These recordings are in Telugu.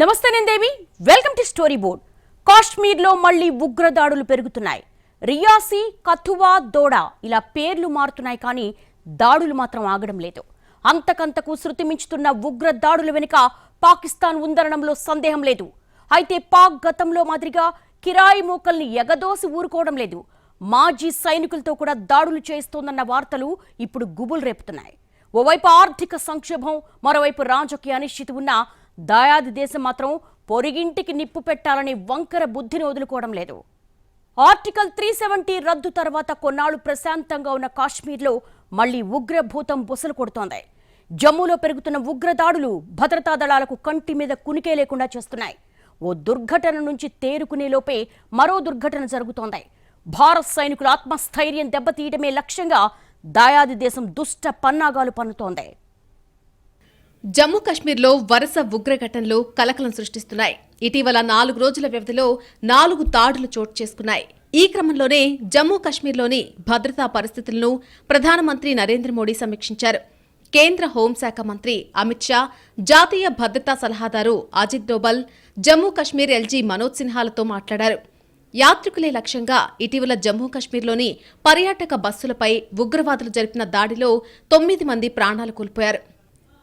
నమస్తే నేందేవి వెల్కమ్ టు స్టోరీ బోర్డ్. కాశ్మీర్లో మళ్ళీ ఉగ్రదాడులు పెరుగుతున్నాయి. రియాసి కథువా దోడా ఇలా పేర్లు మారుతున్నాయి కానీ దాడులు మాత్రం ఆగడం లేదు. అంతకంతకు శృతి మించుతున్న ఉగ్ర దాడుల వెనుక పాకిస్తాన్ ఉందనడంలో సందేహం లేదు. అయితే పాక్ గతంలో మాదిరిగా కిరాయి మూకల్ని ఎగదోసి ఊరుకోవడం లేదు. మాజీ సైనికులతో కూడా దాడులు చేస్తోందన్న వార్తలు ఇప్పుడు గుబులు రేపుతున్నాయి. ఓవైపు ఆర్థిక సంక్షోభం మరోవైపు రాజకీయ అనిశ్చితి ఉన్న దాయాది దేశం మాత్రం పొరిగింటికి నిప్పు పెట్టాలని వంకర బుద్ధిని వదులుకోవడం లేదు. ఆర్టికల్ త్రీ సెవెంటీ రద్దు తర్వాత కొన్నాళ్ళు ప్రశాంతంగా ఉన్న కాశ్మీర్లో మళ్ళీ ఉగ్రభూతం బుసలు కొడుతోంది. జమ్మూలో పెరుగుతున్న ఉగ్రదాడులు భద్రతా దళాలకు కంటి మీద కునికే లేకుండా చేస్తున్నాయి. ఓ దుర్ఘటన నుంచి తేరుకునే లోపే మరో దుర్ఘటన జరుగుతోంది. భారత్ సైనికుల ఆత్మస్థైర్యం దెబ్బతీయడమే లక్ష్యంగా దాయాది దేశం దుష్ట పన్నాగాలు పన్నుతోంది. జమ్మూ కశ్మీర్లో వరుస ఉగ్రఘటనలు కలకలం సృష్టిస్తున్నాయి. ఇటీవల నాలుగు రోజుల వ్యవధిలో నాలుగు దాడులు చోటు చేసుకున్నాయి. ఈ క్రమంలోనే జమ్మూ కశ్మీర్లోని భద్రతా పరిస్థితులను ప్రధానమంత్రి నరేంద్ర మోడీ సమీక్షించారు. కేంద్ర హోంశాఖ మంత్రి అమిత్ షా జాతీయ భద్రతా సలహాదారు అజిత్ డోబల్ జమ్మూ కశ్మీర్ ఎల్జీ మనోజ్ సిన్హాలతో మాట్లాడారు. యాత్రికులే లక్ష్యంగా ఇటీవల జమ్మూ కశ్మీర్లోని పర్యాటక బస్సులపై ఉగ్రవాదులు జరిపిన దాడిలో తొమ్మిది మంది ప్రాణాలు కోల్పోయారు.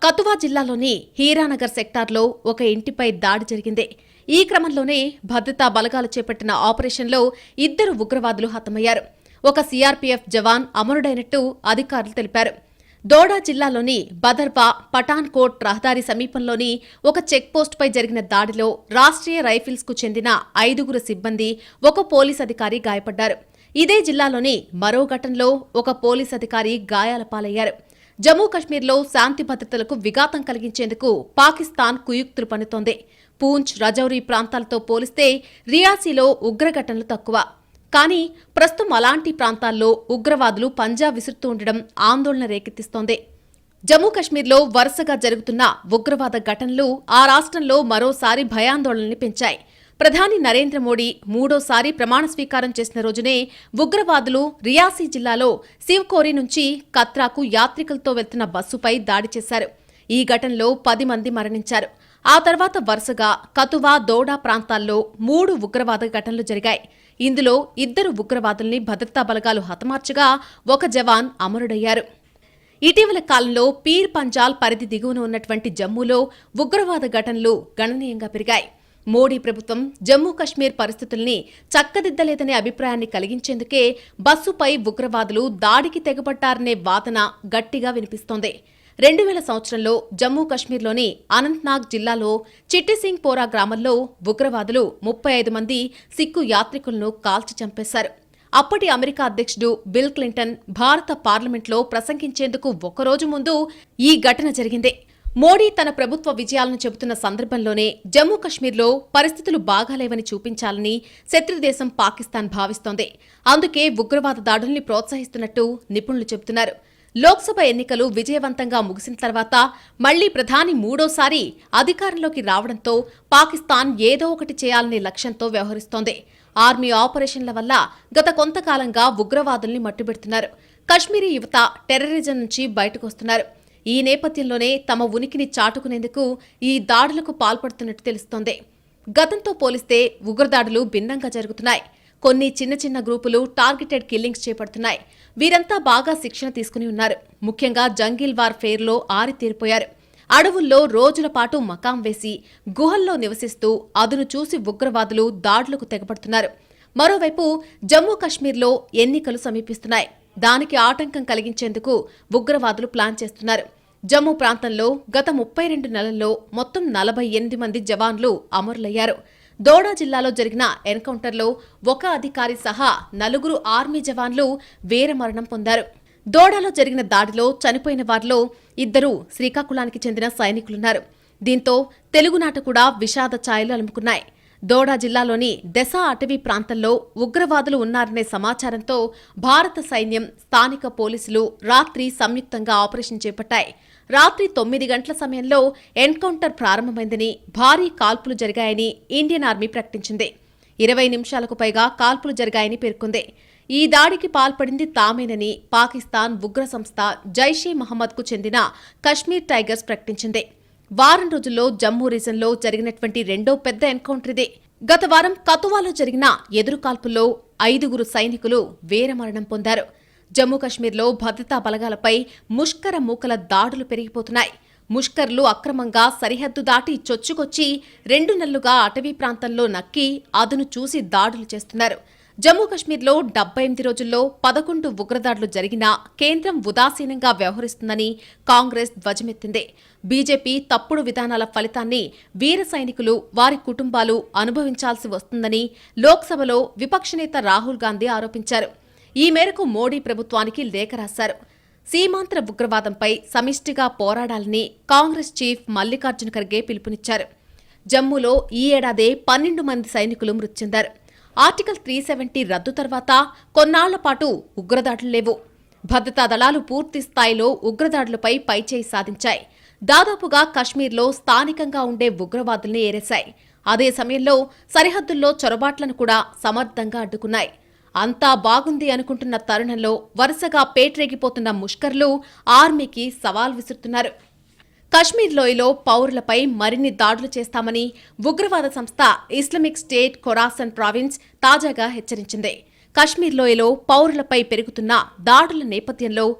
కతువా జిల్లాలోని హీరానగర్ సెక్టార్లో ఒక ఇంటిపై దాడి జరిగింది. ఈ క్రమంలోనే భద్రతా బలగాలు చేపట్టిన ఆపరేషన్లో ఇద్దరు ఉగ్రవాదులు హతమయ్యారు. ఒక సీఆర్పీఎఫ్ జవాన్ అమరుడైనట్టు అధికారులు తెలిపారు. దోడా జిల్లాలోని బదర్బా పఠాన్కోట్ రహదారి సమీపంలోని ఒక చెక్పోస్టుపై జరిగిన దాడిలో రాష్ట్రీయ రైఫిల్స్కు చెందిన ఐదుగురు సిబ్బంది ఒక పోలీస్ అధికారి గాయపడ్డారు. ఇదే జిల్లాలోని మరో ఘటనలో ఒక పోలీస్ అధికారి గాయాల పాలయ్యారు. జమ్మూ కశ్మీర్లో శాంతి భద్రతలకు విఘాతం కలిగించేందుకు పాకిస్తాన్ కుయుక్తులు పన్నుతోంది. పూంచ్ రజౌరీ ప్రాంతాలతో పోలిస్తే రియాసీలో ఉగ్రఘటనలు తక్కువ. కానీ ప్రస్తుతం అలాంటి ప్రాంతాల్లో ఉగ్రవాదులు పంజా విసురుతూ ఉండడం ఆందోళన రేకెత్తిస్తోంది. జమ్మూ కశ్మీర్లో వరుసగా జరుగుతున్న ఉగ్రవాద ఘటనలు ఆ రాష్ట్రంలో మరోసారి భయాందోళనని పెంచాయి. ప్రధాని నరేంద్ర మోడీ మూడోసారి ప్రమాణ స్వీకారం చేసిన రోజునే ఉగ్రవాదులు రియాసీ జిల్లాలో శివకోరి నుంచి కత్రాకు యాత్రికులతో వెళ్తున్న బస్సుపై దాడి చేశారు. ఈ ఘటనలో పది మంది మరణించారు. ఆ తర్వాత వరుసగా కతువా దోడా ప్రాంతాల్లో మూడు ఉగ్రవాద ఘటనలు జరిగాయి. ఇందులో ఇద్దరు ఉగ్రవాదుల్ని భద్రతా బలగాలు హతమార్చగా ఒక జవాన్ అమరుడయ్యారు. ఇటీవల కాలంలో పీర్ పంజాల్ పరిధి దిగువన ఉన్నటువంటి జమ్మూలో ఉగ్రవాద ఘటనలు గణనీయంగా పెరిగాయి. మోడీ ప్రభుత్వం జమ్మూ కశ్మీర్ పరిస్థితుల్ని చక్కదిద్దలేదనే అభిప్రాయాన్ని కలిగించేందుకే బస్సుపై ఉగ్రవాదులు దాడికి తెగబట్టారనే వాదన గట్టిగా వినిపిస్తోంది. రెండు వేల సంవత్సరంలో జమ్మూ కశ్మీర్లోని అనంత్నాగ్ జిల్లాలో చిట్టిసింగ్ పోరా గ్రామంలో ఉగ్రవాదులు ముప్పై ఐదు మంది సిక్కు యాత్రికులను కాల్చి చంపేశారు. అప్పటి అమెరికా అధ్యక్షుడు బిల్ క్లింటన్ భారత పార్లమెంట్లో ప్రసంగించేందుకు ఒకరోజు ముందు ఈ ఘటన జరిగింది. మోడీ తన ప్రభుత్వ విజయాలను చెబుతున్న సందర్భంలోనే జమ్మూ కశ్మీర్లో పరిస్థితులు బాగాలేవని చూపించాలని శత్రుదేశం పాకిస్తాన్ భావిస్తోంది. అందుకే ఉగ్రవాద దాడుల్ని ప్రోత్సహిస్తున్నట్టు నిపుణులు చెబుతున్నారు. లోక్సభ ఎన్నికలు విజయవంతంగా ముగిసిన తర్వాత మళ్ళీ ప్రధాని మూడోసారి అధికారంలోకి రావడంతో పాకిస్తాన్ ఏదో ఒకటి చేయాలనే లక్ష్యంతో వ్యవహరిస్తోంది. ఆర్మీ ఆపరేషన్ల వల్ల గత కొంతకాలంగా ఉగ్రవాదుల్ని మట్టుబెడుతున్నారు. కశ్మీరీ యువత టెర్రరిజం నుంచి బయటకొస్తున్నారు ఈ నేపథ్యంలోనే తమ ఉనికిని చాటుకునేందుకు ఈ దాడులకు పాల్పడుతున్నట్టు తెలుస్తోంది. గతంతో పోలిస్తే ఉగ్రదాడులు భిన్నంగా జరుగుతున్నాయి. కొన్ని చిన్న చిన్న గ్రూపులు టార్గెటెడ్ కిల్లింగ్స్ చేపడుతున్నాయి. వీరంతా బాగా శిక్షణ తీసుకుని ఉన్నారు. ముఖ్యంగా జంగిల్ వార్ ఫేర్లో ఆరితేరిపోయారు అడవుల్లో రోజుల పాటు మకాం వేసి గుహల్లో నివసిస్తూ అదును చూసి ఉగ్రవాదులు దాడులకు తెగబడుతున్నారు మరోవైపు జమ్మూ కశ్మీర్లో ఎన్నికలు సమీపిస్తున్నాయి. దానికి ఆటంకం కలిగించేందుకు ఉగ్రవాదులు ప్లాన్ చేస్తున్నారు. జమ్మూ ప్రాంతంలో గత ముప్పై రెండు నెలల్లో మొత్తం నలభై ఎనిమిది మంది జవాన్లు అమరులయ్యారు. దోడా జిల్లాలో జరిగిన ఎన్కౌంటర్లో ఒక అధికారి సహా నలుగురు ఆర్మీ జవాన్లు వీరమరణం పొందారు. దోడాలో జరిగిన దాడిలో చనిపోయిన వారిలో ఇద్దరు శ్రీకాకుళానికి చెందిన సైనికులున్నారు. దీంతో తెలుగునాట కూడా విషాద ఛాయలు అలుముకున్నాయి. దోడా జిల్లాలోని దశ అటవీ ప్రాంతంలో ఉగ్రవాదులు ఉన్నారనే సమాచారంతో భారత సైన్యం స్థానిక పోలీసులు రాత్రి సంయుక్తంగా ఆపరేషన్ చేపట్టాయి. రాత్రి తొమ్మిది గంటల సమయంలో ఎన్కౌంటర్ ప్రారంభమైందని భారీ కాల్పులు జరిగాయని ఇండియన్ ఆర్మీ ప్రకటించింది. ఇరవై నిమిషాలకు పైగా కాల్పులు జరిగాయని పేర్కొంది. ఈ దాడికి పాల్పడింది తామేనని పాకిస్తాన్ ఉగ్ర సంస్థ జైషే మహమ్మద్కు చెందిన కశ్మీర్ టైగర్స్ ప్రకటించింది. వారం రోజుల్లో జమ్మూ రీజన్లో జరిగినటువంటి రెండో పెద్ద ఎన్కౌంటర్ ఇదే. గత వారం కతువాలో జరిగిన ఎదురుకాల్పుల్లో ఐదుగురు సైనికులు వీరమరణం పొందారు. జమ్మూ కశ్మీర్లో భద్రతా బలగాలపై ముష్కర మూకల దాడులు పెరిగిపోతున్నాయి. ముష్కర్లు అక్రమంగా సరిహద్దు దాటి చొచ్చుకొచ్చి రెండు నెలలుగా అటవీ ప్రాంతంలో నక్కి అదును చూసి దాడులు చేస్తున్నారు. జమ్మూ కశ్మీర్లో డెబ్బై ఎనిమిది రోజుల్లో పదకొండు ఉగ్రదాడులు జరిగినా కేంద్రం ఉదాసీనంగా వ్యవహరిస్తుందని కాంగ్రెస్ ధ్వజమెత్తింది. బీజేపీ తప్పుడు విధానాల ఫలితాన్ని వీర సైనికులు వారి కుటుంబాలు అనుభవించాల్సి వస్తుందని లోక్సభలో విపక్ష నేత రాహుల్ గాంధీ ఆరోపించారు. ఈ మేరకు మోడీ ప్రభుత్వానికి లేఖ రాశారు. సీమాంతర ఉగ్రవాదంపై సమిష్టిగా పోరాడాలని కాంగ్రెస్ చీఫ్ మల్లికార్జున ఖర్గే పిలుపునిచ్చారు. జమ్మూలో ఈ ఏడాదే పన్నెండు మంది సైనికులు మృతి చెందారు. ఆర్టికల్ త్రీ సెవెంటీ రద్దు తర్వాత కొన్నాళ్ళ పాటు ఉగ్రదాడులు లేవు. భద్రతా దళాలు పూర్తి స్థాయిలో ఉగ్రదాడులపై పైచేయి సాధించాయి. దాదాపుగా కశ్మీర్లో స్థానికంగా ఉండే ఉగ్రవాదుల్ని ఏరేశాయి. అదే సమయంలో సరిహద్దుల్లో చొరబాట్లను కూడా సమర్థంగా అడ్డుకున్నాయి. అంతా బాగుంది అనుకుంటున్న తరుణంలో వరుసగా పేట్రేగిపోతున్న ముష్కర్లు ఆర్మీకి సవాల్ విసురుతున్నారు. కశ్మీర్ లోయలో పౌరులపై మరిన్ని దాడులు చేస్తామని ఉగ్రవాద సంస్థ ఇస్లామిక్ స్టేట్ కొరాసన్ ప్రావిన్స్ తాజాగా హెచ్చరించింది. కశ్మీర్ లోయలో పౌరులపై పెరుగుతున్న దాడుల నేపథ్యంలో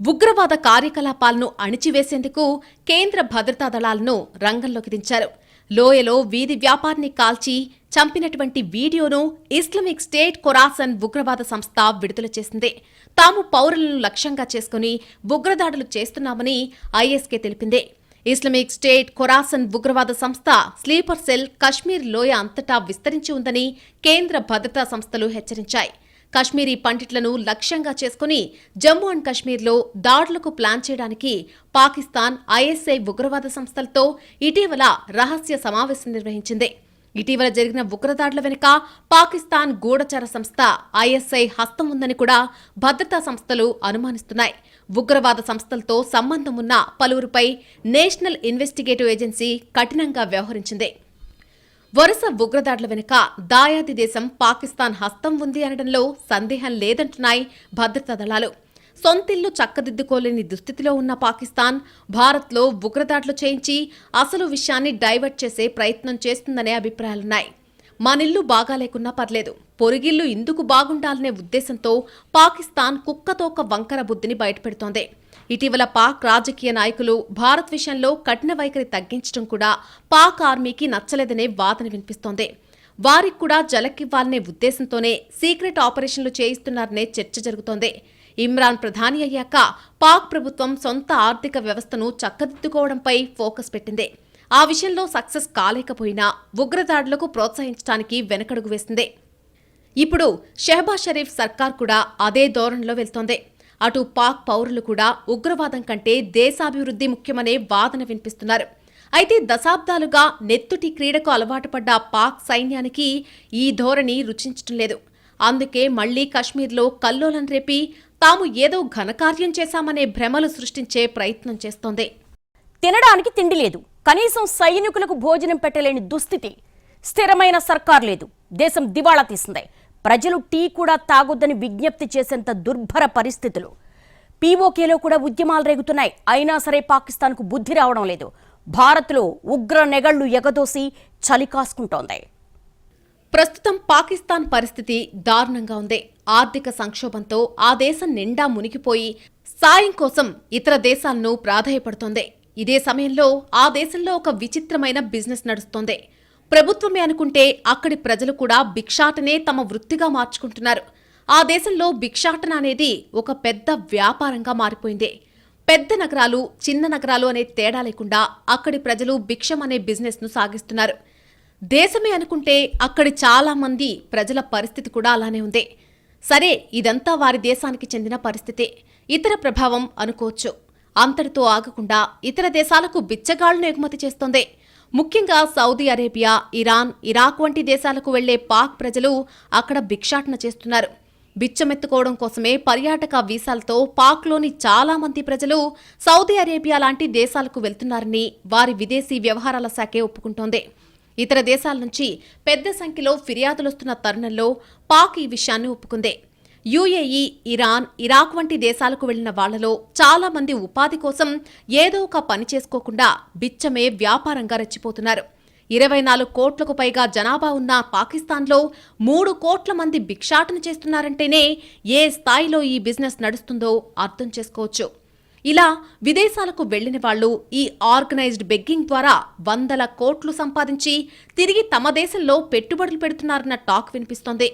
ఉగ్రవాద కార్యకలాపాలను అణిచివేసేందుకు కేంద్ర భద్రతా దళాలను రంగంలోకి దించారు. లోయలో వీధి వ్యాపారిని కాల్చి చంపినటువంటి వీడియోను ఇస్లామిక్ స్టేట్ కొరాసన్ ఉగ్రవాద సంస్థ విడుదల చేసింది. తాము పౌరులను లక్ష్యంగా చేసుకుని ఉగ్రదాడులు చేస్తున్నామని ఐఎస్కే తెలిపింది. ఇస్లామిక్ స్టేట్ కొరాసన్ ఉగ్రవాద సంస్థ స్లీపర్ సెల్ కశ్మీర్ లోయ అంతటా విస్తరించి ఉందని కేంద్ర భద్రతా సంస్థలు హెచ్చరించాయి. కశ్మీరీ పండిట్లను లక్ష్యంగా చేసుకుని జమ్మూ అండ్ కశ్మీర్లో దాడులకు ప్లాన్ చేయడానికి పాకిస్తాన్ ఐఎస్ఐ ఉగ్రవాద సంస్థలతో ఇటీవల రహస్య సమావేశం నిర్వహించింది. ఇటీవల జరిగిన ఉగ్రదాడుల వెనుక పాకిస్తాన్ గూఢచర సంస్థ ఐఎస్ఐ హస్తం ఉందని కూడా భద్రతా సంస్థలు అనుమానిస్తున్నాయి. ఉగ్రవాద సంస్థలతో సంబంధం ఉన్న పలువురిపై నేషనల్ ఇన్వెస్టిగేటివ్ ఏజెన్సీ కఠినంగా వ్యవహరించింది. వరుస ఉగ్రదాడుల వెనుక దాయాది దేశం పాకిస్తాన్ హస్తం ఉంది అనడంలో సందేహం లేదంటున్నాయి భద్రతా దళాలు. సొంతిల్లు చక్కదిద్దుకోలేని దుస్థితిలో ఉన్న పాకిస్తాన్ భారత్లో ఉగ్రదాడులు చేయించి అసలు విషయాన్ని డైవర్ట్ చేసే ప్రయత్నం చేస్తుందనే అభిప్రాయాలున్నాయి. మనిల్లు బాగాలేకున్నా పర్లేదు. పొరిగిల్లు ఇందుకు బాగుండాలనే ఉద్దేశంతో పాకిస్తాన్ కుక్కతోక వంకర బుద్ధిని బయటపెడుతోంది. ఇటీవల పాక్ రాజకీయ నాయకులు భారత్ విషయంలో కఠిన వైఖరి తగ్గించడం కూడా పాక్ ఆర్మీకి నచ్చలేదనే వాదన వినిపిస్తోంది. వారికి కూడా జలక్కివ్వాలనే ఉద్దేశంతోనే సీక్రెట్ ఆపరేషన్లు చేయిస్తున్నారనే చర్చ జరుగుతోంది. ఇమ్రాన్ ప్రధాని అయ్యాక పాక్ ప్రభుత్వం సొంత ఆర్థిక వ్యవస్థను చక్కదిద్దుకోవడంపై ఫోకస్ పెట్టింది. ఆ విషయంలో సక్సెస్ కాలేకపోయినా ఉగ్రదాడులకు ప్రోత్సహించడానికి వెనకడుగు వేసింది. ఇప్పుడు షెహబాజ్ షరీఫ్ సర్కార్ కూడా అదే ధోరణిలో వెళ్తోంది. అటు పాక్ పౌరులు కూడా ఉగ్రవాదం కంటే దేశాభివృద్ధి ముఖ్యమనే వాదన వినిపిస్తున్నారు. అయితే దశాబ్దాలుగా నెత్తుటి క్రీడకు అలవాటు పడ్డ పాక్ సైన్యానికి ఈ ధోరణి రుచించటం లేదు. అందుకే మళ్ళీ కశ్మీర్లో కల్లోలం రేపి తాము ఏదో ఘనకార్యం చేశామనే భ్రమలు సృష్టించే ప్రయత్నం చేస్తోంది. తినడానికి తిండి లేదు. కనీసం సైనికులకు భోజనం పెట్టలేని దుస్థితి. స్థిరమైన సర్కార్ లేదు. దేశం దివాళా తీసింది. ప్రజలు టీ కూడా తాగొద్దని విజ్ఞప్తి చేసేంత దుర్భర పరిస్థితులు. పీఓకేలో కూడా ఉద్యమాలు రేగుతున్నాయి. అయినా సరే పాకిస్తాన్కు బుద్ధి రావడం లేదు. భారత్లో ఉగ్ర నెగళ్ళు ఎగదోసి చలి కాసుకుంటోంది. ప్రస్తుతం పాకిస్తాన్ పరిస్థితి దారుణంగా ఉంది. ఆర్థిక సంక్షోభంతో ఆ దేశం నిండా మునిగిపోయి సాయం కోసం ఇతర దేశాలను ప్రాధాయపడుతోంది. ఇదే సమయంలో ఆ దేశంలో ఒక విచిత్రమైన బిజినెస్ నడుస్తోంది. ప్రభుత్వమే అనుకుంటే అక్కడి ప్రజలు కూడా భిక్షాటనే తమ వృత్తిగా మార్చుకుంటున్నారు. ఆ దేశంలో భిక్షాటన అనేది ఒక పెద్ద వ్యాపారంగా మారిపోయింది. పెద్ద నగరాలు చిన్న నగరాలు అనే తేడా లేకుండా అక్కడి ప్రజలు భిక్షం అనే బిజినెస్ను సాగిస్తున్నారు. దేశమే అనుకుంటే అక్కడి చాలామంది ప్రజల పరిస్థితి కూడా అలానే ఉంది. సరే ఇదంతా వారి దేశానికి చెందిన పరిస్థితే ఇతర ప్రభావం అనుకోవచ్చు. అంతటితో ఆగకుండా ఇతర దేశాలకు బిచ్చగాళ్ళను ఎగుమతి చేస్తోంది. ముఖ్యంగా సౌదీ అరేబియా ఇరాన్ ఇరాక్ వంటి దేశాలకు వెళ్ళే పాక్ ప్రజలు అక్కడ భిక్షాటన చేస్తున్నారు. బిచ్చమెత్తుకోవడం కోసమే పర్యాటక వీసాలతో పాక్లోని చాలా మంది ప్రజలు సౌదీ అరేబియా లాంటి దేశాలకు వెళ్తున్నారని వారి విదేశీ వ్యవహారాల శాఖే ఒప్పుకుంటోంది. ఇతర దేశాల నుంచి పెద్ద సంఖ్యలో ఫిర్యాదులొస్తున్న తరుణంలో పాక్ ఈ విషయాన్ని ఒప్పుకుంది. యుఏఈ ఇరాన్ ఇరాక్ వంటి దేశాలకు వెళ్ళిన వాళ్ళలో చాలా మంది ఉపాధి కోసం ఏదో ఒక పని చేసుకోకుండా బిచ్చమే వ్యాపారంగా రెచ్చిపోతున్నారు. ఇరవై నాలుగు కోట్లకు పైగా జనాభా ఉన్న పాకిస్తాన్లో మూడు కోట్ల మంది భిక్షాటన చేస్తున్నారంటేనే ఏ స్థాయిలో ఈ బిజినెస్ నడుస్తుందో అర్థం చేసుకోవచ్చు. ఇలా విదేశాలకు వెళ్ళిన వాళ్ళు ఈ ఆర్గనైజ్డ్ బెగ్గింగ్ ద్వారా వందల కోట్లు సంపాదించి తిరిగి తమ దేశంలో పెట్టుబడులు పెడుతున్నారన్న టాక్ వినిపిస్తోంది.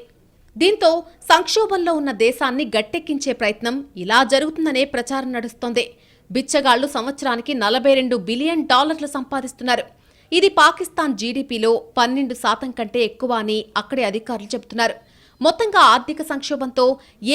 దీంతో సంక్షోభంలో ఉన్న దేశాన్ని గట్టెక్కించే ప్రయత్నం ఇలా జరుగుతుందనే ప్రచారం నడుస్తోంది. బిచ్చగాళ్ళు సంవత్సరానికి నలభై రెండు బిలియన్ డాలర్లు సంపాదిస్తున్నారు. ఇది పాకిస్తాన్ జీడీపీలో పన్నెండు శాతం కంటే ఎక్కువ అని అక్కడి అధికారులు చెబుతున్నారు. మొత్తంగా ఆర్థిక సంక్షోభంతో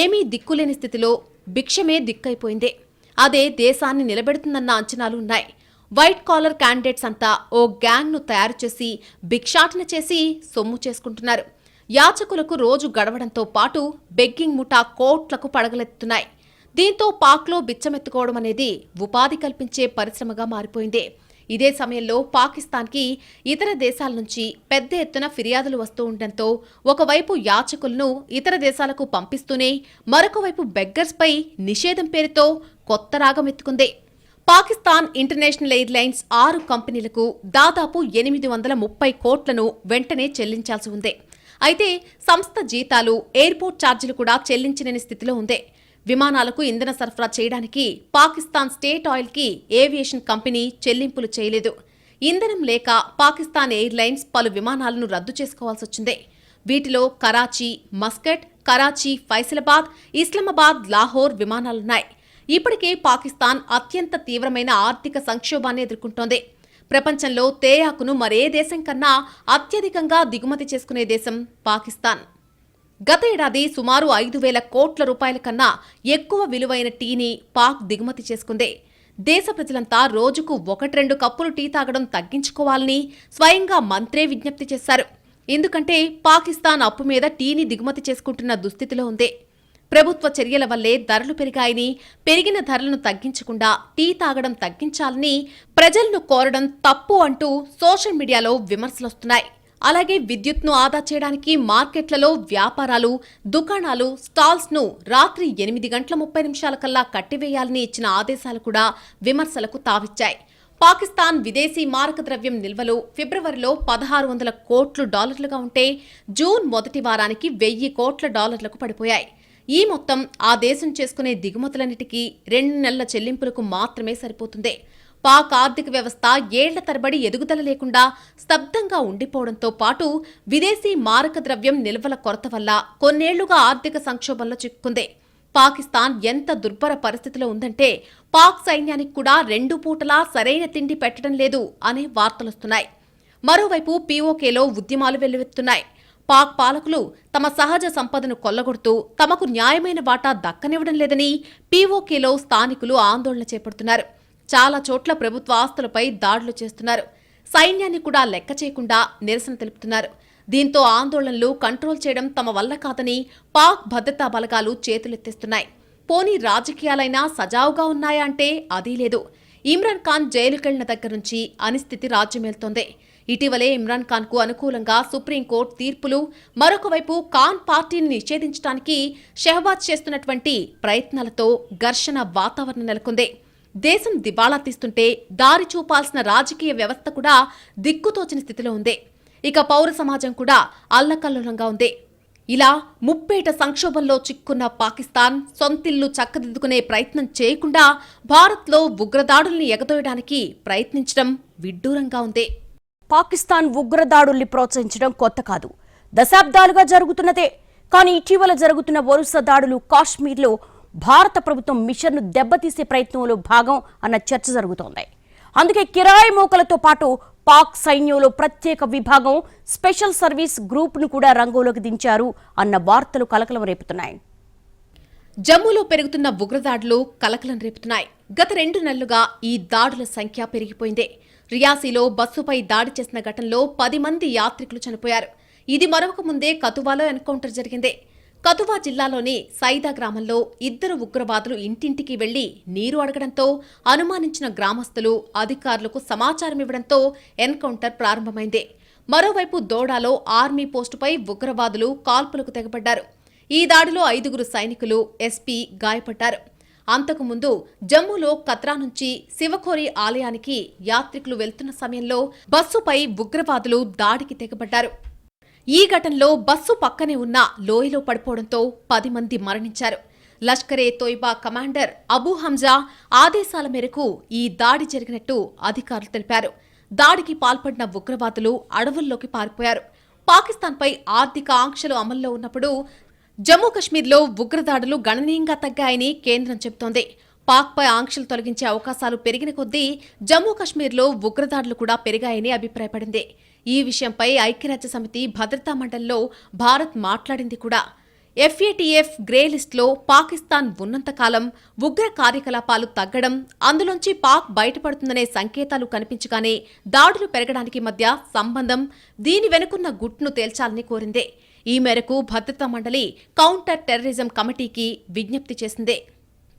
ఏమీ దిక్కులేని స్థితిలో భిక్షమే దిక్కైపోయింది. అదే దేశాన్ని నిలబెడుతుందన్న అంచనాలు ఉన్నాయి వైట్ కాలర్ క్యాండిడేట్స్ అంతా ఓ గ్యాంగ్ను తయారు చేసి భిక్షాటన చేసి సొమ్ము చేసుకుంటున్నారు. యాచకులకు రోజు గడవడంతో పాటు బెగ్గింగ్ ముఠా కోట్లకు పడగలెత్తుతున్నాయి. దీంతో పాక్లో బిచ్చమెత్తుకోవడం అనేది ఉపాధి కల్పించే పరిశ్రమగా మారిపోయింది. ఇదే సమయంలో పాకిస్తాన్కి ఇతర దేశాల నుంచి పెద్ద ఎత్తున ఫిర్యాదులు వస్తూ ఉండటంతో ఒకవైపు యాచకులను ఇతర దేశాలకు పంపిస్తూనే మరొక వైపు బెగ్గర్స్పై నిషేధం పేరుతో కొత్త రాగం ఎత్తుకుంది. పాకిస్తాన్ ఇంటర్నేషనల్ ఎయిర్లైన్స్ ఆరు కంపెనీలకు దాదాపు ఎనిమిది వందల ముప్పై కోట్లను వెంటనే చెల్లించాల్సి ఉంది. అయితే సంస్థ జీతాలు ఎయిర్పోర్ట్ ఛార్జీలు కూడా చెల్లించలేని స్థితిలో ఉంది. విమానాలకు ఇంధన సరఫరా చేయడానికి పాకిస్తాన్ స్టేట్ ఆయిల్కి ఏవియేషన్ కంపెనీ చెల్లింపులు చేయలేదు. ఇంధనం లేక పాకిస్తాన్ ఎయిర్లైన్స్ పలు విమానాలను రద్దు చేసుకోవాల్సి వచ్చింది. వీటిలో కరాచీ మస్కట్ కరాచీ ఫైసలాబాద్ ఇస్లామాబాద్ లాహోర్ విమానాలున్నాయి. ఇప్పటికే పాకిస్తాన్ అత్యంత తీవ్రమైన ఆర్థిక సంక్షోభాన్ని ఎదుర్కొంటోంది. ప్రపంచంలో తేయాకును మరే దేశం కన్నా అత్యధికంగా దిగుమతి చేసుకునే దేశం పాకిస్తాన్. గత ఏడాది సుమారు ఐదు వేల కోట్ల రూపాయల కన్నా ఎక్కువ విలువైన టీని పాక్ దిగుమతి చేసుకుంది. దేశ ప్రజలంతా రోజుకు ఒకటి రెండు కప్పులు టీ తాగడం తగ్గించుకోవాలని స్వయంగా మంత్రే విజ్ఞప్తి చేశారు. ఎందుకంటే పాకిస్తాన్ అప్పు మీద టీని దిగుమతి చేసుకుంటున్న దుస్థితిలో ఉంది. ప్రభుత్వ చర్యల వల్లే ధరలు పెరిగాయని పెరిగిన ధరలను తగ్గించకుండా టీ తాగడం తగ్గించాలని ప్రజలను కోరడం తప్పు అంటూ సోషల్ మీడియాలో విమర్శలొస్తున్నాయి. అలాగే విద్యుత్ను ఆదా చేయడానికి మార్కెట్లలో వ్యాపారాలు దుకాణాలు స్టాల్స్ను రాత్రి ఎనిమిది గంటల ముప్పై నిమిషాల కల్లా కట్టివేయాలని ఇచ్చిన ఆదేశాలు కూడా విమర్శలకు తావిచ్చాయి. పాకిస్తాన్ విదేశీ మారక ద్రవ్యం నిల్వలు ఫిబ్రవరిలో పదహారు వందల కోట్లు డాలర్లుగా ఉంటే జూన్ మొదటి వారానికి వెయ్యి కోట్ల డాలర్లకు పడిపోయాయి. ఈ మొత్తం ఆ దేశం చేసుకునే దిగుమతులన్నిటికీ రెండు నెలల చెల్లింపులకు మాత్రమే సరిపోతుంది. పాక్ ఆర్థిక వ్యవస్థ ఏళ్ళ తరబడి ఎదుగుదల లేకుండా స్తబ్దంగా ఉండిపోవడంతో పాటు విదేశీ మారక ద్రవ్యం నిల్వల కొరత వల్ల కొన్నేళ్ళుగా ఆర్థిక సంక్షోభంలో చిక్కుకుంది. పాకిస్తాన్ ఎంత దుర్భర పరిస్థితిలో ఉందంటే పాక్ సైన్యానికి కూడా రెండు పూటలా సరైన తిండి పెట్టడం లేదు అనే వార్తలొస్తున్నాయి. మరోవైపు పీఓకేలో ఉద్యమాలు వెల్లువెత్తున్నాయి. పాక్ పాలకులు తమ సహజ సంపదను కొల్లగొడుతూ తమకు న్యాయమైన వాటా దక్కనివ్వడం లేదని పీఓకేలో స్థానికులు ఆందోళన చేపడుతున్నారు. చాలా చోట్ల ప్రభుత్వ ఆస్తులపై దాడులు చేస్తున్నారు. సైన్యాన్ని కూడా లెక్క చేయకుండా నిరసన తెలుపుతున్నారు. దీంతో ఆందోళనలు కంట్రోల్ చేయడం తమ వల్ల కాదని పాక్ భద్రతా బలగాలు చేతులెత్తేస్తున్నాయి. పోనీ రాజకీయాలైనా సజావుగా ఉన్నాయా అంటే అదీ లేదు. ఇమ్రాన్ ఖాన్ జైలుకెళ్ళిన దగ్గర నుంచి అనిస్థితి రాజ్యమేల్తోంది. ఇటీవలే ఇమ్రాన్ ఖాన్కు అనుకూలంగా సుప్రీంకోర్టు తీర్పులు మరొకవైపు ఖాన్ పార్టీని నిషేధించడానికి షెహబాజ్ చేస్తున్నటువంటి ప్రయత్నాలతో ఘర్షణ వాతావరణం నెలకొంది. దేశం దివాళా తీస్తుంటే దారి చూపాల్సిన రాజకీయ వ్యవస్థ కూడా దిక్కుతోచిన స్థితిలో ఉంది. ఇక పౌర సమాజం కూడా అల్లకల్లోలంగా ఉంది. ఇలా ముప్పేట సంక్షోభంలో చిక్కున్న పాకిస్తాన్ సొంతిల్లు చక్కదిద్దుకునే ప్రయత్నం చేయకుండా భారత్లో ఉగ్రదాడుల్ని ఎగదోయడానికి ప్రయత్నించడం విడ్డూరంగా ఉంది. పాకిస్తాన్ ఉగ్రదాడుల్ని ప్రోత్సహించడం కొత్త కాదు. దశాబ్దాలుగా జరుగుతున్నదే. కానీ ఇటీవల జరుగుతున్న వరుస దాడులు కాశ్మీర్లో భారత ప్రభుత్వం మిషన్ను దెబ్బతీసే ప్రయత్నంలో భాగం అన్న చర్చ జరుగుతోంది. అందుకే కిరాయి మోకలతో పాటు పాక్ సైన్యంలో ప్రత్యేక విభాగం స్పెషల్ సర్వీస్ గ్రూప్ను కూడా రంగంలోకి దించారు అన్న వార్తలు కలకలం రేపుతున్నాయి. జమ్మూలో పెరుగుతున్న ఉగ్రదాడులు కలకలం రేపుతున్నాయి. గత రెండు నెలలుగా ఈ దాడుల సంఖ్య పెరిగిపోయింది. రియాసీలో బస్సుపై దాడి చేసిన ఘటనలో పది మంది యాత్రికులు చనిపోయారు. ఇది మరొక ముందే కతువాలో ఎన్కౌంటర్ జరిగింది. కతువా జిల్లాలోని సైదా గ్రామంలో ఇద్దరు ఉగ్రవాదులు ఇంటింటికి వెళ్ళి నీరు అడగడంతో అనుమానించిన గ్రామస్తులు అధికారులకు సమాచారం ఇవ్వడంతో ఎన్కౌంటర్ ప్రారంభమైంది. మరోవైపు దోడాలో ఆర్మీ పోస్టుపై ఉగ్రవాదులు కాల్పులకు తెగబడ్డారు. ఈ దాడిలో ఐదుగురు సైనికులు ఎస్పీ గాయపడ్డారు. అంతకుముందు జమ్మూలో కత్రా నుంచి శివఖోరి ఆలయానికి యాత్రికులు వెళ్తున్న సమయంలో బస్సుపై ఉగ్రవాదులు దాడికి తెగబడ్డారు. ఈ ఘటనలో బస్సు పక్కనే ఉన్న లోయలో పడిపోవడంతో పది మంది మరణించారు. లష్కరే తోయిబా కమాండర్ అబూ హంజా ఆదేశాల మేరకు ఈ దాడి జరిగినట్టు అధికారులు తెలిపారు. దాడికి పాల్పడిన ఉగ్రవాదులు అడవుల్లోకి పారిపోయారు. పాకిస్తాన్పై ఆర్థిక ఆంక్షలు అమల్లో ఉన్నప్పుడు జమ్మూ కశ్మీర్లో ఉగ్రదాడులు గణనీయంగా తగ్గాయని కేంద్రం చెబుతోంది. పాక్పై ఆంక్షలు తొలగించే అవకాశాలు పెరిగిన కొద్దీ జమ్మూ కశ్మీర్లో ఉగ్రదాడులు కూడా పెరిగాయని అభిప్రాయపడింది. ఈ విషయంపై ఐక్యరాజ్య సమితి భద్రతా మండలిలో భారత్ మాట్లాడింది కూడా. ఎఫ్ఏటీఎఫ్ గ్రే లిస్టులో పాకిస్తాన్ ఉన్నంతకాలం ఉగ్ర కార్యకలాపాలు తగ్గడం అందులోంచి పాక్ బయటపడుతుందనే సంకేతాలు కనిపించగానే దాడులు పెరగడానికి మధ్య సంబంధం దీని వెనుకున్న గుట్ను తేల్చాలని కోరింది. ఈ మేరకు భద్రతా మండలి కౌంటర్ టెర్రరిజం కమిటీకి విజ్ఞప్తి చేసింది.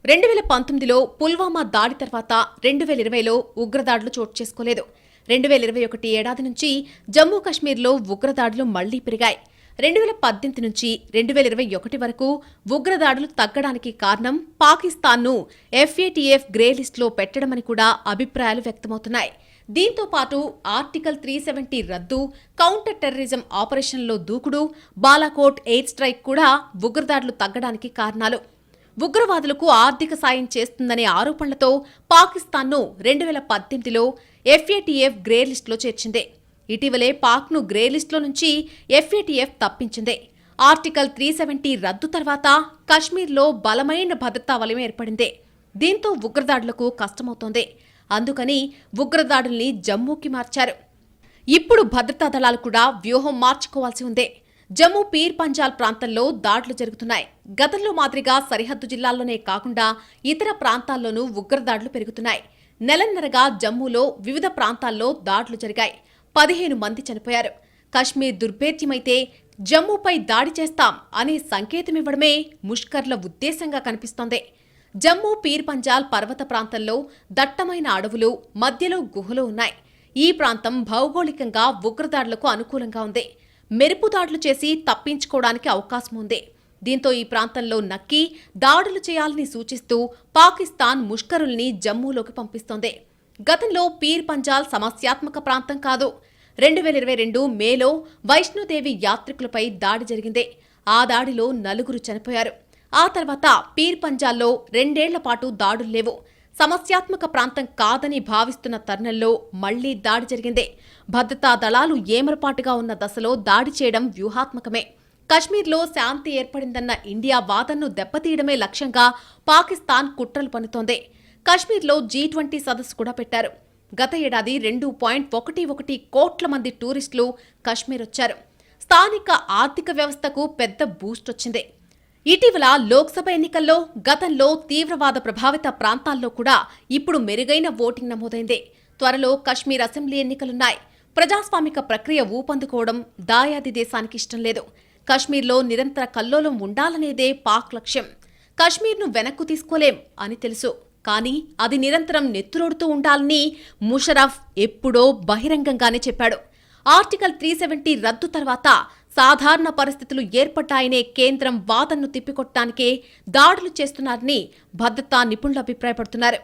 రెండు వేల పంతొమ్మిదిలో పుల్వామా దాడి తర్వాత రెండు వేల ఇరవైలో ఉగ్రదాడులు చోటు చేసుకోలేదు. రెండు వేల ఇరవై ఒకటి ఏడాది నుంచి జమ్మూ కశ్మీర్లో ఉగ్రదాడులు మళ్ళీ పెరిగాయి. రెండు వేల పద్దెనిమిది నుంచి రెండు వేల ఇరవై ఒకటి వరకు ఉగ్రదాడులు తగ్గడానికి కారణం పాకిస్తాన్ను ఎఫ్ఏటీఎఫ్ గ్రే లిస్టులో పెట్టడమని కూడా అభిప్రాయాలు వ్యక్తమవుతున్నాయి. దీంతో పాటు ఆర్టికల్ త్రీ సెవెంటీ రద్దు కౌంటర్ టెర్రరిజం ఆపరేషన్లో దూకుడు బాలాకోట్ ఎయిర్ స్ట్రైక్ కూడా ఉగ్రదాడులు తగ్గడానికి కారణాలు. ఉగ్రవాదులకు ఆర్థిక సాయం చేస్తుందనే ఆరోపణలతో పాకిస్తాన్ను రెండు వేల పద్దెనిమిదిలో ఎఫ్ఏటీఎఫ్ గ్రే లిస్టులో చేర్చింది. ఇటీవలే పాక్ను గ్రే లిస్టులో నుంచి ఎఫ్ఏటీఎఫ్ తప్పించింది. ఆర్టికల్ త్రీ సెవెంటీ రద్దు తర్వాత కశ్మీర్లో బలమైన భద్రతా వలయం ఏర్పడింది. దీంతో ఉగ్రదాడులకు కష్టమవుతోంది. అందుకని ఉగ్రదాడుల్ని జమ్మూకి మార్చారు. ఇప్పుడు భద్రతా దళాలు కూడా వ్యూహం మార్చుకోవాల్సి ఉంది. జమ్మూ పీర్ పంజాల్ ప్రాంతంలో దాడులు జరుగుతున్నాయి. గతంలో మాదిరిగా సరిహద్దు జిల్లాల్లోనే కాకుండా ఇతర ప్రాంతాల్లోనూ ఉగ్రదాడులు పెరుగుతున్నాయి. నెలన్నరగా జమ్మూలో వివిధ ప్రాంతాల్లో దాడులు జరిగాయి. పదిహేను మంది చనిపోయారు. కశ్మీర్ దుర్భేద్యమైతే జమ్మూపై దాడి చేస్తాం అనే సంకేతమివ్వడమే ముష్కర్ల ఉద్దేశంగా కనిపిస్తోంది. జమ్మూ పీర్ పంజాల్ పర్వత ప్రాంతంలో దట్టమైన అడవులు మధ్యలో గుహలు ఉన్నాయి. ఈ ప్రాంతం భౌగోళికంగా ఉగ్రదాడులకు అనుకూలంగా ఉంది. మెరుపు దాడులు చేసి తప్పించుకోవడానికి అవకాశం ఉంది. దీంతో ఈ ప్రాంతంలో నక్కి దాడులు చేయాలని సూచిస్తూ పాకిస్తాన్ ముష్కరుల్ని జమ్మూలోకి పంపిస్తోంది. గతంలో పీర్ పంజాల్ సమస్యాత్మక ప్రాంతం కాదు. రెండు వేల ఇరవై రెండు మేలో వైష్ణోదేవి యాత్రికులపై దాడి జరిగింది. ఆ దాడిలో నలుగురు చనిపోయారు. ఆ తర్వాత పీర్ పంజాల్లో రెండేళ్ళ పాటు దాడులు లేవు. సమస్యాత్మక ప్రాంతం కాదని భావిస్తున్న తరుణంలో మళ్ళీ దాడి జరిగింది. భద్రతా దళాలు ఏమరపాటుగా ఉన్న దశలో దాడి చేయడం వ్యూహాత్మకమే. కశ్మీర్లో శాంతి ఏర్పడిందన్న ఇండియా వాదనను దెబ్బతీయడమే లక్ష్యంగా పాకిస్తాన్ కుట్రలు పన్నుతోంది. కశ్మీర్లో జీ ట్వంటీ సదస్సు కూడా పెట్టారు. గత ఏడాది రెండు పాయింట్ ఒకటి ఒకటి కోట్ల మంది టూరిస్టులు కశ్మీర్ వచ్చారు స్థానిక ఆర్థిక వ్యవస్థకు పెద్ద బూస్ట్ వచ్చింది ఇటీవల లోక్సభ ఎన్నికల్లో గతంలో తీవ్రవాద ప్రభావిత ప్రాంతాల్లో కూడా ఇప్పుడు మెరుగైన ఓటింగ్ నమోదైంది. త్వరలో కశ్మీర్ అసెంబ్లీ ఎన్నికలున్నాయి. ప్రజాస్వామిక ప్రక్రియ ఊపందుకోవడం దాయాది దేశానికి ఇష్టం లేదు. కశ్మీర్లో నిరంతర కల్లోలం ఉండాలనేదే పాక్ లక్ష్యం. కశ్మీర్ను వెనక్కు తీసుకోలేం అని తెలుసు. కానీ అది నిరంతరం నెత్తురోడుతూ ఉండాలని ముషరఫ్ ఎప్పుడో బహిరంగంగానే చెప్పాడు. ఆర్టికల్ త్రీ సెవెంటీ రద్దు తర్వాత సాధారణ పరిస్థితులు ఏర్పడ్డాయనే కేంద్రం వాదనను తిప్పికొట్టడానికే దాడులు చేస్తున్నారని భద్రతా నిపుణులు అభిప్రాయపడుతున్నారు.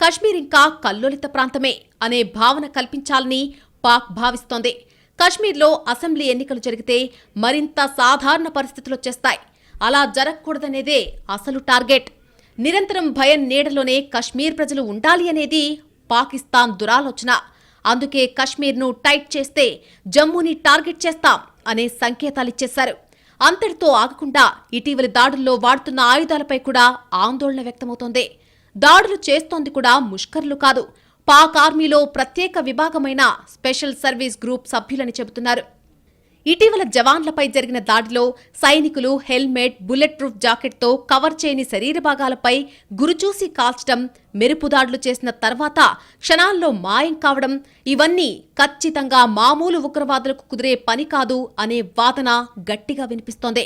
కశ్మీర్ ఇంకా కల్లోలిత ప్రాంతమే అనే భావన కల్పించాలని పాక్ భావిస్తోంది. కశ్మీర్లో అసెంబ్లీ ఎన్నికలు జరిగితే మరింత సాధారణ పరిస్థితులు వచ్చేస్తాయి. అలా జరగకూడదనేదే అసలు టార్గెట్. నిరంతరం భయం నీడలోనే కశ్మీర్ ప్రజలు ఉండాలి అనేది పాకిస్తాన్ దురాలోచన. అందుకే కశ్మీర్ను టైట్ చేస్తే జమ్మూని టార్గెట్ చేస్తాం. అనే సంకేతాలిచ్చేశారు. అంతటితో ఆగకుండా ఇటీవలి దాడుల్లో వాడుతున్న ఆయుధాలపై కూడా ఆందోళన వ్యక్తమవుతోంది. దాడులు చేస్తోంది కూడా ముష్కర్లు కాదు. పాక్ ఆర్మీలో ప్రత్యేక విభాగమైన స్పెషల్ సర్వీస్ గ్రూప్ సభ్యులని చెబుతున్నారు. ఇటీవల జవాన్లపై జరిగిన దాడిలో సైనికులు హెల్మెట్ బుల్లెట్ ప్రూఫ్ జాకెట్తో కవర్ చేయని శరీర భాగాలపై గురుచూసి కాల్చడం మెరుపు దాడులు చేసిన తర్వాత క్షణాల్లో మాయం కావడం ఇవన్నీ ఖచ్చితంగా మామూలు ఉగ్రవాదులకు కుదిరే పని కాదు అనే వాదన గట్టిగా వినిపిస్తోంది.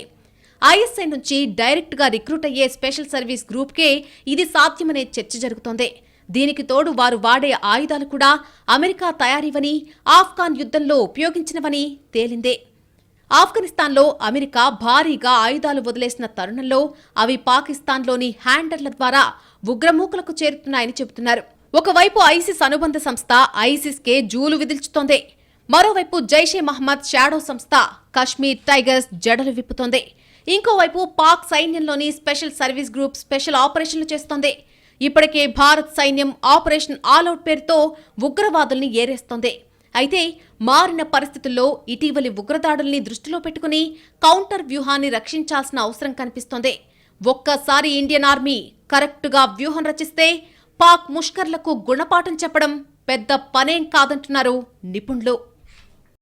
ఐఎస్ఐ నుంచి డైరెక్ట్గా రిక్రూట్ అయ్యే స్పెషల్ సర్వీస్ గ్రూప్కే ఇది సాధ్యమనే చర్చ జరుగుతోంది. దీనికి తోడు వారు వాడే ఆయుధాలు కూడా అమెరికా తయారీవని ఆఫ్ఘాన్ యుద్ధంలో ఉపయోగించినవని తేలిందే. ఆఫ్ఘనిస్తాన్లో అమెరికా భారీగా ఆయుధాలు వదిలేసిన తరుణంలో అవి పాకిస్తాన్లోని హ్యాండర్ల ద్వారా ఉగ్రమూకలకు చేరుతున్నాయని చెబుతున్నారు. ఒకవైపు ఐసిస్ అనుబంధ సంస్థ ఐసిస్ కే జూలు విదిల్చుతోంది. మరోవైపు జైషే మహమ్మద్ షాడో సంస్థ కశ్మీర్ టైగర్స్ జడలు విప్పుతోంది. ఇంకోవైపు పాక్ సైన్యంలోని స్పెషల్ సర్వీస్ గ్రూప్ స్పెషల్ ఆపరేషన్లు చేస్తోంది. ఇప్పటికే భారత్ సైన్యం ఆపరేషన్ ఆల్అవుట్ పేరుతో ఉగ్రవాదుల్ని ఏరేస్తోంది. అయితే మారిన పరిస్థితుల్లో ఇటీవలి ఉగ్రదాడుల్ని దృష్టిలో పెట్టుకుని కౌంటర్ వ్యూహాన్ని రక్షించాల్సిన అవసరం కనిపిస్తోంది. ఒక్కసారి ఇండియన్ ఆర్మీ కరెక్టుగా వ్యూహం రచిస్తే పాక్ ముష్కర్లకు గుణపాఠం చెప్పడం పెద్ద పనేం కాదంటున్నారు నిపుణులు.